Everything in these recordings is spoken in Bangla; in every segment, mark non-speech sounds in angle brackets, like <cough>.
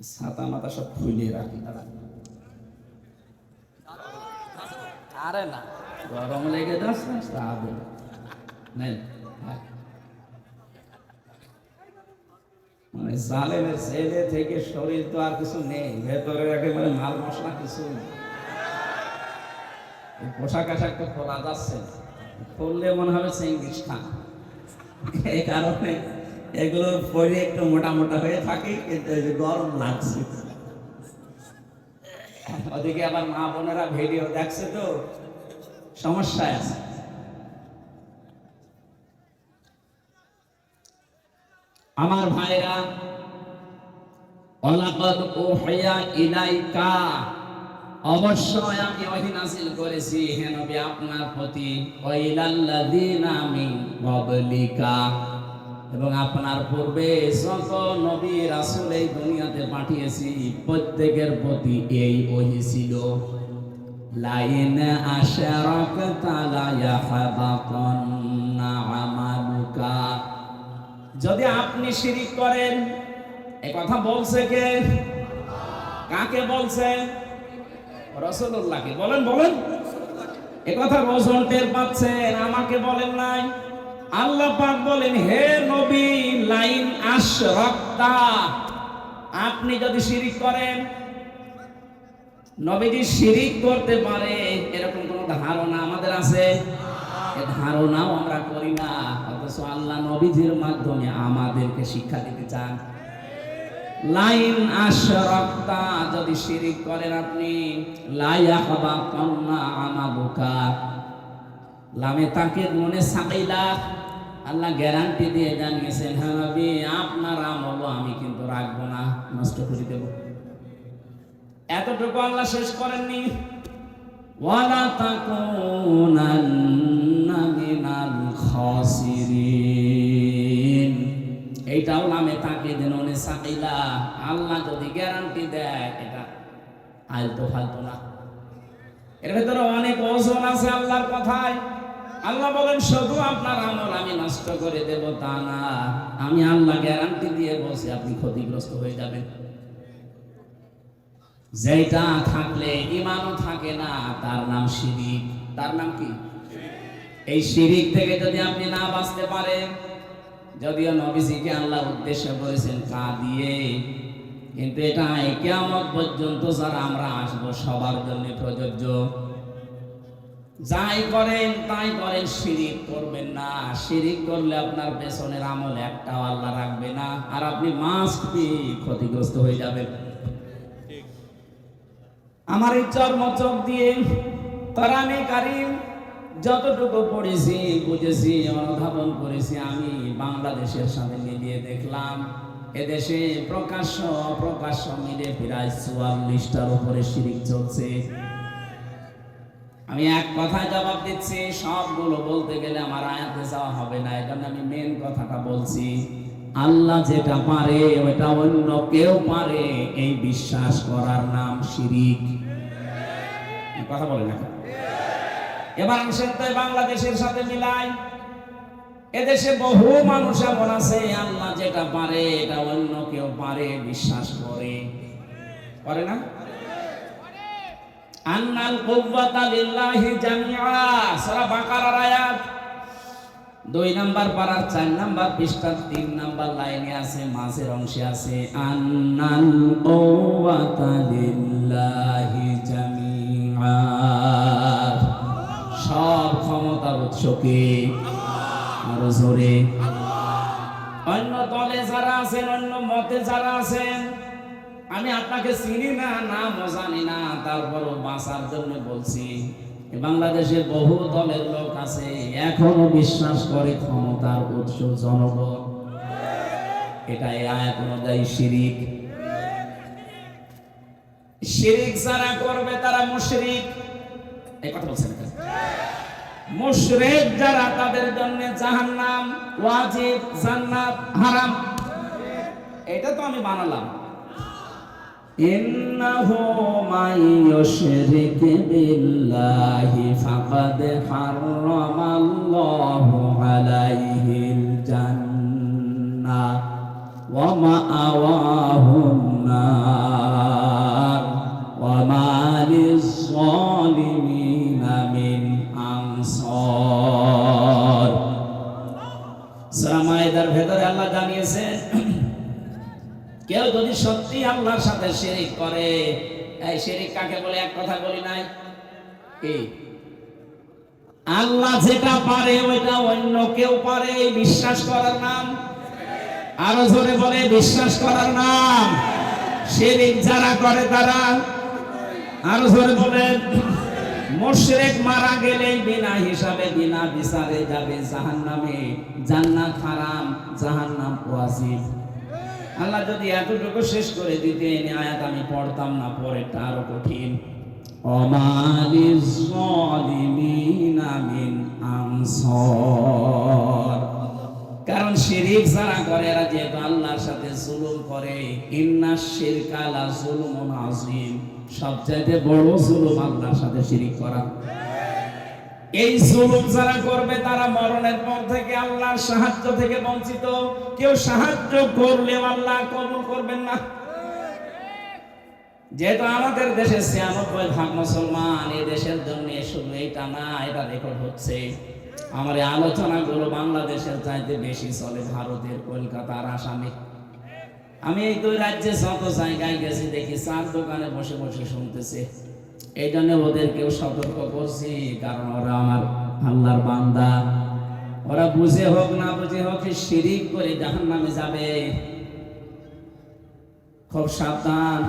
ছাতা মাথা সব খুলে রাখি আরে না গরম লেগে হবে নেন। মানে জালেমের ছেলে থেকে শরীর তো আর কিছু নেই ভেতরে একেবারে মাল মশলা কিছু। পোশাক আশাক তো খোলা যাচ্ছে না। খুললে মনে হবে চেঙ্গিস খান এই কারণে এগুলো পরে একটু মোটা মোটা হয়ে থাকে, কিন্তু গরম লাগছে। ওদিকে আবার মা বোনেরা ভিডিও দেখছে তো, সমস্যায় আছে। আমার ভাইরা অলাকদ ওহিয়া ইলাইকা, অবশ্যই আমি ওহী করেছি, হে নবী, আপনার প্রতি ওয়াইলাল্লাযিনা মিন ক্বাবলিকা। এবং আপনার পূর্বে যত নবী রাসূল এই দুনিয়াতে পাঠিয়েছি, প্রত্যেকের প্রতি এই ওহী ছিল। লাইন ইয়াহবাতান্না আমালুকা। যদি আপনি শিরিক করেন, এ কথা বলছে কে? কাকে বলছে? রসুল্লাহকে বলেন বলেন। এ কথা রসুল টের পাচ্ছেন, আমাকে বলেন নাই। আল্লাহ পাক বলেন, হে নবী, লাইন আশরাকতা। আপনি যদি শিরিক করেন, নবীজি শিরিক করতে পারে, এরকম কোন ধারণা আমাদের আছে? ধারণাও আমরা করি না, অথচ আল্লাহ নবীজির মাধ্যমে আমাদেরকে শিক্ষা দিতে চান। লাইন আশরাকতা, যদি শিরিক করেন আপনি লাইয়া হবা কন্না আমাবুকা লামে তাকে মনে সাকিলা। আল্লাহ গ্যারান্টি দিয়ে জানিয়েছেন হ্যাঁ নবী আপনার আমল আমি কিন্তু রাখব না, নষ্ট করে দেব। এতটুকু আল্লাহ শেষ করেননি। ওয়ালা তাকুনান্না মিনাল খাসিরিন। এইটাও নামে তাকে দেন অনে সাকিলা, আল্লাহ যদি গ্যারান্টি দেয়, এটা আলতো ফালতো না। এর ভেতরে অনেক ওজন আছে আল্লাহর কথায়। আল্লাহ বলেন, শুধু আপনার আমল আমি নষ্ট করে দেব, তা না। আমি আল্লাহ গ্যারান্টি দিয়ে বলছি, আপনি ক্ষতিগ্রস্ত হয়ে যাবেন। যেটা থাকলে ইমানও থাকে না, তার নাম শিরিক। তার নাম কি? এই শিরিক থেকে যদি আপনি না বাঁচতে পারেন, যদিও নবীজিকে আল্লাহ উদ্দেশ্য করেছেন কা দিয়ে, কিন্তু এটা কেমন পর্যন্ত যারা আমরা আসব সবার জন্য প্রযোজ্য। যাই করেন, তাই করেন, শিরিক করবেন না। শিরিক করলে আপনার পেছনের আমল একটাও আল্লাহ রাখবে না। আর আপনি মাস্ট বি ক্ষতিগ্রস্ত হয়ে যাবেন। আমার এই চর্ম চোখ দিয়ে তরানে কারিম যতটুকু পড়েছি, বুঝেছি, অনুধাবন করেছি, আমি বাংলাদেশের সাথে মিলিয়ে দেখলাম, এদেশে প্রকাশ্য অপ্রকাশ্য মিলে প্রায় চুয়াল্লিশটার উপরে শিরিক চলছে। আমি এক কথায় জবাব দিচ্ছি, সবগুলো বলতে গেলে আমার আয়াতে যাওয়া হবে না এটা আমি মেন কথাটা বলছি। আল্লাহ যেটা পারে, ওটা অন্য কেউ পারে, এই বিশ্বাস করার নাম শিরিক। কথা বলে না এবার তাই বাংলাদেশের সাথে মিলাই, এদেশে বহু মানুষ এমন আছে, আল্লাহ যেটা পারে, এটা অন্য কেউ পারে, বিশ্বাস করে। করে না? আন্নাল কুওয়াতা লিল্লাহি জামিআ। সূরা বাকারার আয়াত। দুই নাম্বার পারার চার নাম্বার পৃষ্ঠার তিন নাম্বার লাইনে আছে, মাঝের অংশে আছে, আন্নাল কুওয়াতা লিল্লাহি জামিআ। সব ক্ষমতার উৎসকে। আরও জোরে। অন্য দলে যারা আছেন, অন্য মতে যারা আছেন আমি আপনাকে চিনি না নামও জানি না, তারপরও বাঁচার জন্য বলছি। বাংলাদেশে বহু দলের লোক আছে, এখনও বিশ্বাস করে ক্ষমতার উৎস জনগণ। এটা এই আয়াত অনুযায়ী শিরিক। শিরিক যারা করবে তারা মুশরিক। এই কথা বলছেন? মুশরিক যারা তাদের জন্য জাহান্নাম, ওয়াজিব, জান্নাত, হারাম। এটা তো আমি বানালাম। إنه من يشرك بالله فقد حرم الله عليه الجنة ومأواه النار وما للظالمين من أنصار সামায়দার ভেতরে আল্লাহ জানিয়েছেন কেউ যদি সত্যি আল্লাহর সাথে শিরিক করে, এই শিরিক কাকে বলে? এক কথা বলি নাই? কি? আল্লাহ যেটা পারে, ওইটা অন্য কেউ পারে বিশ্বাস করার নাম? আরও জোরে বলে, বিশ্বাস করার নাম? শিরিক যারা করে তারা? আরও জোরে বলেন মুশরিক মারা গেলে বিনা হিসাবে, বিনা বিচারে যাবে জাহান্নামে। জান্নাত হারাম, জাহান্নাম ওয়াজিব। আল্লাহ যদি এতটুকু শেষ করে দিতেন আয়াত আমি পড়তাম না, পরেরটা আরও কঠিন। কারণ শিরিক যারা করে, এরা যেহেতু আল্লাহর সাথে জুলুম করে, ইন্না শিরকালা জুলুমুন আযীম। সবচাইতে বড় জুলুম আল্লাহর সাথে শিরিক করা। এই জুলুম যারা করবে তারা মরণের পর থেকে আল্লাহর সাহায্য থেকে বঞ্চিত। কেউ সাহায্য করলেও আল্লাহ কবুল করবেন না। যেহেতু আমাদের দেশে ছিয়ানব্বই ভাগ মুসলমান, এই দেশের জন্য শুধু এইটা না, এটা রেকর্ড হচ্ছে। আমার এই আলোচনাগুলো বাংলাদেশের চাইতে বেশি চলে ভারতের কলকাতার আসামে। আমি এই দুই রাজ্যে যত জায়গায় গেছি, দেখি চার দোকানে বসে বসে শুনতেছে। এই জন্য ওদেরকেও সতর্ক করছি, কারণ ওরা আমার আল্লাহর বান্দা। ওরা বুঝে হোক, না বুঝে হোক শিরিক করে জাহান নামে যাবে। খুব সাবধান।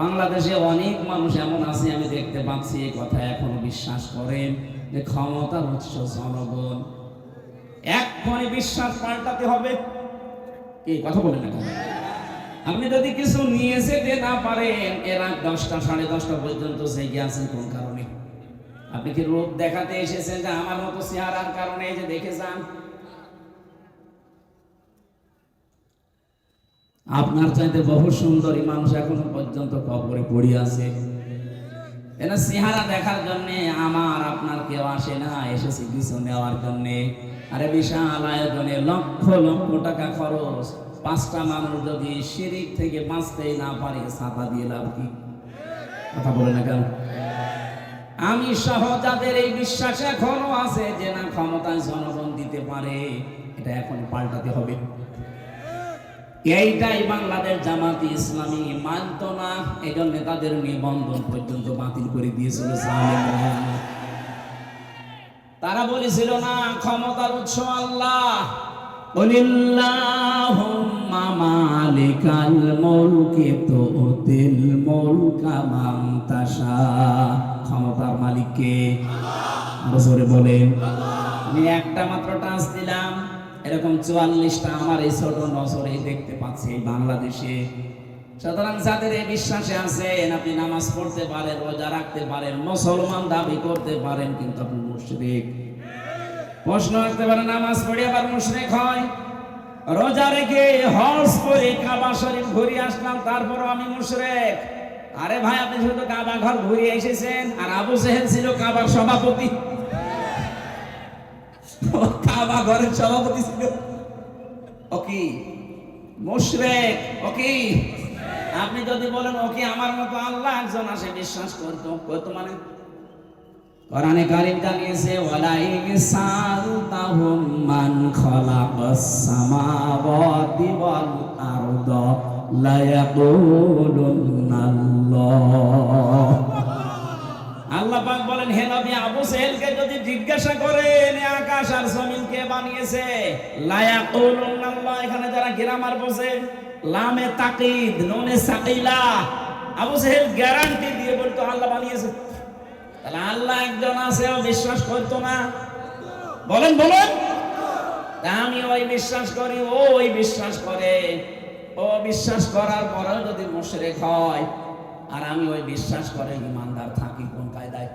বাংলাদেশে অনেক মানুষ এমন আছে, আমি দেখতে পাচ্ছি এই কথা এখনও বিশ্বাস করেন, যে ক্ষমতার উৎস জনগণ। এক্ষণে বিশ্বাস পাল্টাতে হবে। কি, কথা বলেন না? আপনি যদি কিছু নিয়ে যেতে না পারেন এরা দশটা, সাড়ে দশটা পর্যন্ত জেগে আছেন কোন কারণে? আপনি কি রূপ দেখাতে এসেছেন যে আমার মতো চেহারার কারণে যে দেখে যান? আপনার চাইতে বহু সুন্দরী মানুষ এখনও পর্যন্ত কবরে পড়ে আছে। এরা চেহারা দেখার জন্য আমার আপনার কেউ আসে না, এসেছে কিছু নেওয়ার জন্য। আরে বিশাল আয়োজনে লক্ষ লক্ষ টাকা খরচ। পাঁচটা মানুষ যদি শিরিক থেকে বাঁচতেই না পারে ছাতা দিয়ে লাভ কি? কথা বলে না কেন? আমি সহ যাদের এই বিশ্বাস এখনও আছে যে না ক্ষমতায় জনগণ দিতে পারে, এটা এখন পাল্টাতে হবে। এইটাই বাংলাদেশ জামাতি ইসলামী মানত না এই জন্য তাদের নিবন্ধন পর্যন্ত বাতিল করে দিয়েছিল তারা বলেছিল, না, ক্ষমতার উৎস আল্লাহ। বলিল্লাহুম্মা মালিকাল মুলকি তুতিল মুলকা মান ক্ষমতার মালিককে। আরও বলেন। আমি একটা মাত্র টাচ দিলাম। এরকম চুয়াল্লিশটা আমার এই ছোট নজরে দেখতে পাচ্ছি বাংলাদেশে। সুতরাং যাদের এই বিশ্বাসে আছেন, আপনি নামাজ পড়তে পারেন, রোজা রাখতে পারেন, মুসলমান দাবি করতে পারেন, কিন্তু আপনি মুশরিক। প্রশ্ন রাখতে পারেন, নামাজ পড়ে আবার মুশরিক হয়? রোজা রেখে হজ করে কাবা শরীফ ঘুরে আসলাম, তারপরও আমি মুশরিক। আরে ভাই, আপনি শুধু কাবা ঘর ঘুরে এসেছেন, আর আবু জেহেল ছিল কাবার সভাপতি। কাবা ঘরের সভাপতি ছিল। ও মুশরিক। আপনি যদি বলেন ওকে আমার মতো আল্লাহ? একজন আসে, বিশ্বাস করতো। মানে কোরআনে কারীম জানিয়েছে মান খালাকাস সামাওয়াতি ওয়াল আরদা লা আল্লাহ পাক বলেন, হে নবী আবু যদি জিজ্ঞাসা করেন আকাশ আর জমিন কে বানিয়েছে? লা ইয়াকুলুন্নাল্লাহ এখানে যারা গ্রামার বসে লামে তাকিদ, নুনে সাকিলা। আবু সেহেল গ্যারান্টি দিয়ে বলতো, আল্লাহ বানিয়েছে তাহলে আল্লাহ একজন আছে, ও বিশ্বাস করতো না। বলেন বলেন। আমি ওই বিশ্বাস করি, ও ওই বিশ্বাস করে। ও বিশ্বাস করার পরেও যদি মুশরিক হয়, আর আমি ওই বিশ্বাস করে ইমানদার থাকি কোন কায়দায়?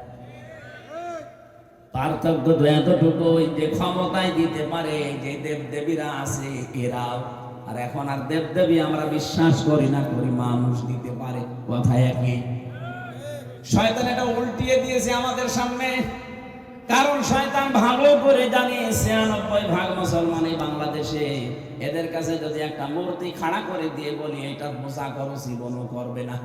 পার্থক্য তো এতটুকু যে ক্ষমতায় দিতে পারে যে দেব দেবীরা আছে, এরাও। আর এখন আর দেব দেবী আমরা বিশ্বাস করি না, করি মানুষ দিতে পারে, কথা একই। শয়তান এটা উল্টিয়ে দিয়েছে আমাদের সামনে। কারণ শয়তান ভালো করে জানে, ছিয়ানব্বই ভাগ মুসলমান এই বাংলাদেশে। এদের কাছে যদি একটা মূর্তি খাড়া করে দিয়ে বলি, এটা পূজা করো জীবনও করবে না।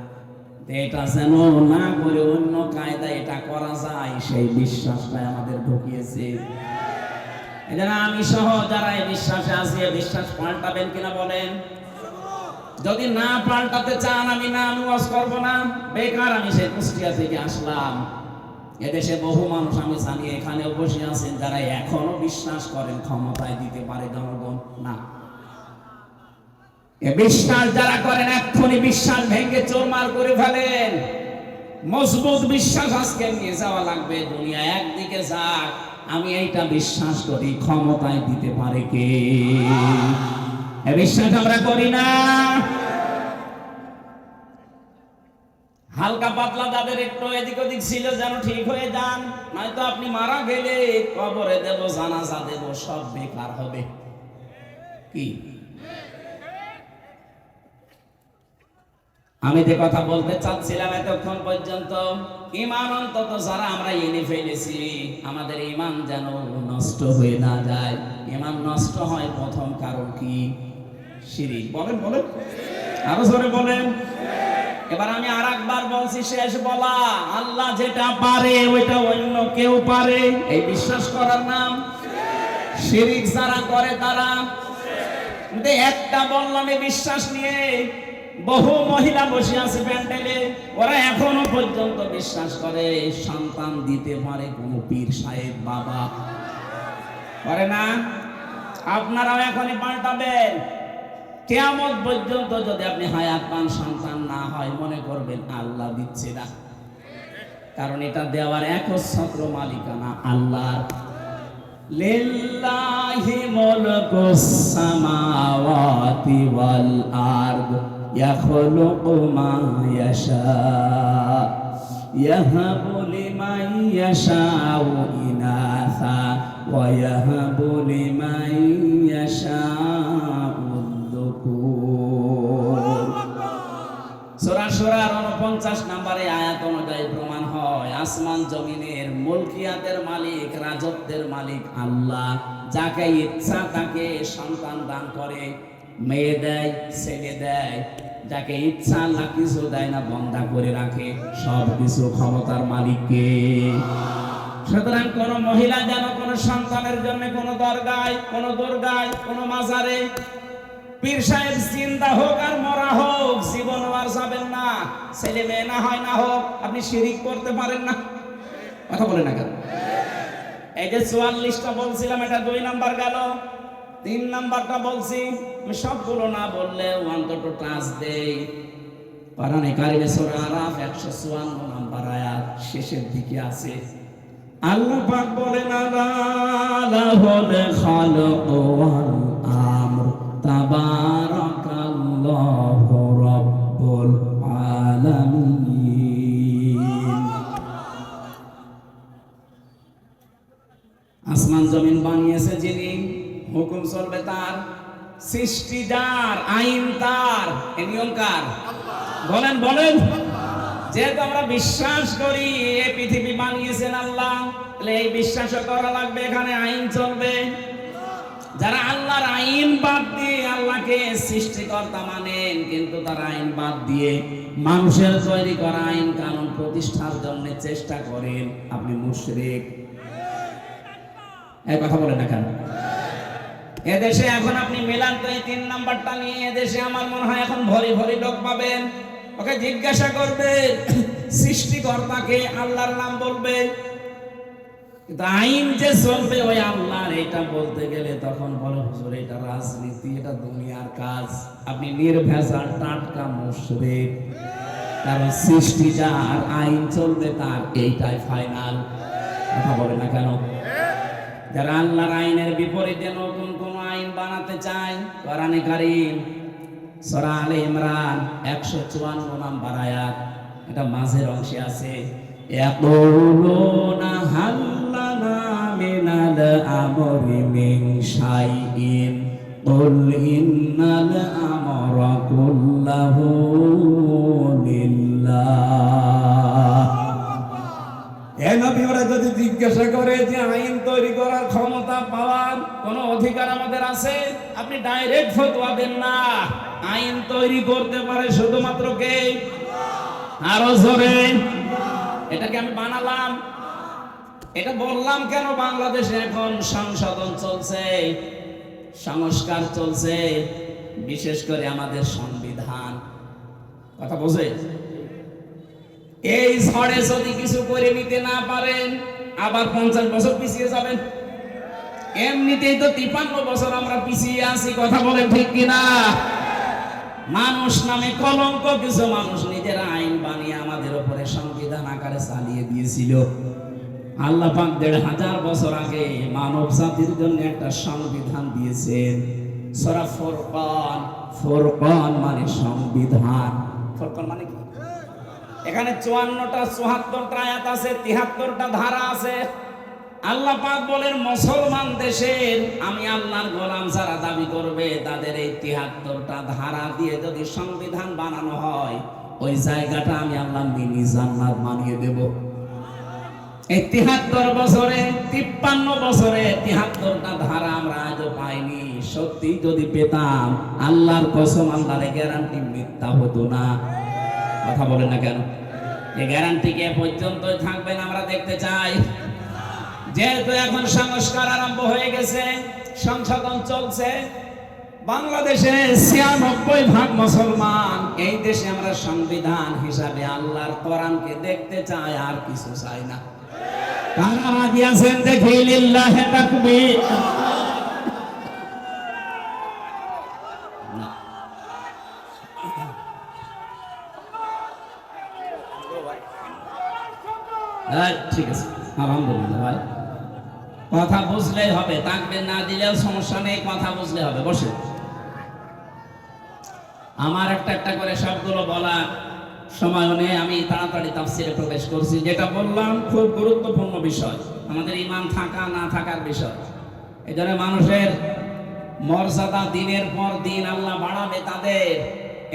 এটা যেন না করে অন্য কায়দা এটা করা যায়, সেই বিশ্বাসটাই আমাদের ঢুকিয়েছে। এজন্য আমি সহ যারা এই বিশ্বাসে আছি বিশ্বাস পাল্টাবেন কিনা বলেন। যদি না পাল্টাতে চান, আমি না আমি করব না। বেকার আমি সেই কুষ্টিয়া থেকে আসলাম। এদেশে বহু মানুষ আমি জানি এখানেও বসে আছেন, যারা এখনও বিশ্বাস করেন ক্ষমতায় দিতে পারে জনগণ। না। বিশ্বাস যারা করেন, এক্ষুনি বিশ্বাস ভেঙে চোরমার করে ফেলেন। মজবুত বিশ্বাস আজকে নিয়ে যাওয়া লাগবে দুনিয়া। একদিকে যাক, আমি এইটা বিশ্বাস করি, ক্ষমতায় দিতে পারে কে? বিশ্বাস আমরা করি না। হালকা পাতলা যাদের একটু এদিক ওদিক ছিল যেন ঠিক হয়ে যান। নয়তো আপনি মারা গেলে কবরে দেব, জানাজা দেব, সব বেকার হবে। কি? আমি যে কথা বলতে চাচ্ছিলাম এতক্ষণ পর্যন্ত ইমান অন্তত যারা আমরা এনে ফেলেছি, আমাদের ইমান যেন নষ্ট হয়ে না যায়। ইমান নষ্ট হয় প্রথম কারণ কি? শিরিক বলেন বলেন। আরও জোরে বলেন। এবার আমি আর একবার বলছি, শেষ বলা। আল্লাহ যেটা পারে, ওইটা অন্য কেউ পারে। এই বিশ্বাস করার নাম। শিরিক যারা করে তারা। একটা বললাম বিশ্বাস নিয়ে বহু মহিলা বসে আছে প্যান্ডেলে। ওরা এখনও পর্যন্ত বিশ্বাস করে, সন্তান দিতে পারে কোনো পীর সাহেব, বাবা। করে না? আপনারাও এখনই পাল্টাবেন। কেয়ামত পর্যন্ত যদি আপনি হায়াত পান, সন্তান না হয়, মনে করবেন আল্লাহ দিচ্ছে না। কারণ এটা দেওয়ার একচ্ছত্র মালিকানা আল্লাহর লিল্লাহি মুলকুস সামাওয়াতি ওয়াল আরদ, ইয়াখলুকু মা ইয়াশা, ইয়াহাবু লিমান ইয়াশাউ ইনাসা, ওয়া ইয়াহাবু লিমান ইয়াশাউ 49 নম্বরে আয়াত অনুযায়ী প্রমাণ হয়, আসমান জমিনের মুলকিয়াতের মালিক, রাজত্বের মালিক আল্লাহ, যাকে ইচ্ছা তাকে সন্তান দান করে, মেয়ে দেয়, ছেলে দেয়, যাকে ইচ্ছা আল্লাহ কিছু দেয় না, বন্ধা করে রাখে সব কিছু ক্ষমতার মালিককে। সুতরাং কোন মহিলা যেন কোন সন্তানের জন্য কোন দরগায়, কোন দুর্গায়, কোন মাজারে, পীর সাহেব চিন্তা হোক জীবন আর যাবেন না ছেলে মেয়ে না হয় না হোক, আপনি শিরিক করতে পারেন না। কথা বলে না কেন? এই যে চুয়াল্লিশটা বলছিলাম, এটা দুই নাম্বার গেল। তিন নাম্বারটা বলছি, আমি সবগুলো না বললে অন্তত টাচ দেই। আরাফ 154 নাম্বার আয়াত শেষের দিকে আছে। আল্লাহ পাক বলেন, আলা লাহুল খালকু আমর। আসমান জমিন বানিয়েছে যিনি, হুকুম চলবে তার। সৃষ্টি আইন তার। এ বলেন বলেন। যেহেতু আমরা বিশ্বাস করি, এই পৃথিবী বানিয়েছেন আল্লাহ, তাহলে এই বিশ্বাসও করা লাগবে, এখানে আইন চলবে। যারা আল্লাহর আইন বাদ দিয়ে আল্লাহকে সৃষ্টিকর্তা মানেন, কিন্তু তারা আইন বাদ দিয়ে মানুষের তৈরি করা আইন কানুন প্রতিষ্ঠার জন্য চেষ্টা করেন, আপনি মুশরিক। এই কথা বলেন না কেন? এদেশে এখন আপনি মেলান তো এই তিন নাম্বারটা নিয়ে এদেশে আমার মনে হয় এখন ভরি ভরি লোক পাবেন। ওকে জিজ্ঞাসা করবে, <coughs> সৃষ্টিকর্তাকে আল্লাহর নাম বলবে। কিন্তু আইন যে চলবে, ওই আল্লাহর এটা বলতে গেলে তখন বলে, হুজুর, এটা রাজনীতি, এটা দুনিয়ার কাজ। আপনি নির্ভেজাল টাটকা মুশরিক। কারণ সৃষ্টি যার আইন চলবে, তার এইটাই ফাইনাল কথা বলে না কেন? যারা আল্লাহর আইনের বিপরীতে নতুন কোন আইন বানাতে চায়, কোরআনে কারিম, সূরা ইমরান 154 নাম্বার আয়াত, এটা মাঝের অংশে আছে। ইয়াকুলুনা হাল্লানা الأمر من شيء قل إن الأمر كله لله যদি জিজ্ঞাসা করে যে আইন তৈরি করার ক্ষমতা পাওয়ার কোন অধিকার আমাদের আছে? আপনি ডাইরেক্ট ফতোয়া দেন না। আইন তৈরি করতে পারে শুধুমাত্র কে? আরও জোরে। এটাকে আমি বানালাম। এটা বললাম কেন বাংলাদেশে এখন সংশোধন চলছে? সংস্কার চলছে, বিশেষ করে আমাদের সংবিধান। কথা বোঝে? এই ঝড়ে যদি কিছু করে নিতে না পারেন, আবার পঞ্চাশ বছর পিছিয়ে যাবেন। এমনিতেই তো তিপান্ন বছর আমরা পিছিয়ে আছি, কথা বলেন ঠিক কিনা? মানুষ নামে কলঙ্ক, কিছু মানুষ নিজেরা আইন বানিয়ে আমাদের উপরে সংবিধান আকারে চালিয়ে দিয়েছিল। আল্লাহ পাক দেড় হাজার বছর আগে মানব জাতির জন্য একটা সংবিধান দিয়েছেন। সরা ফোরকান ফোরকান মানে সংবিধান। ফোরকান মানে কি? এখানে চুয়ান্নটা চুয়াত্তরটা আয়াত আছে, তিহাত্তরটা ধারা আছে। আল্লাহ পাক বলেন, মুসলমান দেশের, আমি আল্লাহর গোলাম যারা দাবি করবে, তাদের এই তিহাত্তরটা ধারা দিয়ে যদি সংবিধান বানানো হয়, ওই জায়গাটা আমি আল্লাহ মিনি জান্নাত বানিয়ে দেব। এই তিহাত্তর বছরে, তিপ্পান্ন বছরে তিহাত্তরটা ধারা আমরা আজও পাইনি। সত্যি যদি পেতাম, আল্লাহর কসম, আল্লাহর গ্যারান্টি মিথ্যা হতো না। কথা বলেন না কেন? এই গ্যারান্টি কে পর্যন্ত থাকবেন আমরা দেখতে চাই। যেহেতু এখন সংস্কার আরম্ভ হয়ে গেছে, সংশোধন চলছে, বাংলাদেশে ছিয়ানব্বই ভাগ মুসলমান এই দেশে আমরা সংবিধান হিসাবে আল্লাহর কোরআনকে দেখতে চাই, আর কিছু চাই না। কারা আছেন দেখি, লিল্লাহে তাকবীর। ঠিক ভাই। কথা বুঝলেই হবে, তাকবে না দিলেও সমস্যা নেই, কথা বুঝলে হবে, বসে। আমার একটা একটা করে সবগুলো বলা সময় আমি তাড়াতাড়ি তাফসিরে প্রবেশ করছি। যেটা বললাম খুব গুরুত্বপূর্ণ বিষয়, আমাদের ইমান থাকা না থাকার বিষয়। এই জন্য মানুষের মর্যাদা দিনের পর দিন আল্লাহ বাড়াবে তাদের।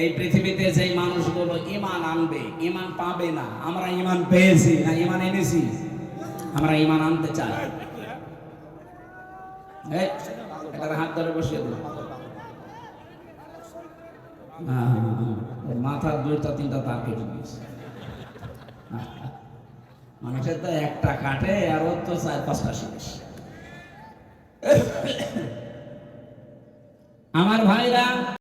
এই পৃথিবীতে যেই মানুষগুলো ইমান আনবে ইমান পাবে না, আমরা ইমান পেয়েছি না ইমান এনেছি? আমরা ইমান আনতে চাই। হাত ধরে বসিয়ে দিল মাথার দুইটা, তিনটা তার কেটে দিয়েছে। মানুষের তো একটা কাটে, আর ওর তো চার, পাঁচটা শেষ। আমার ভাইরা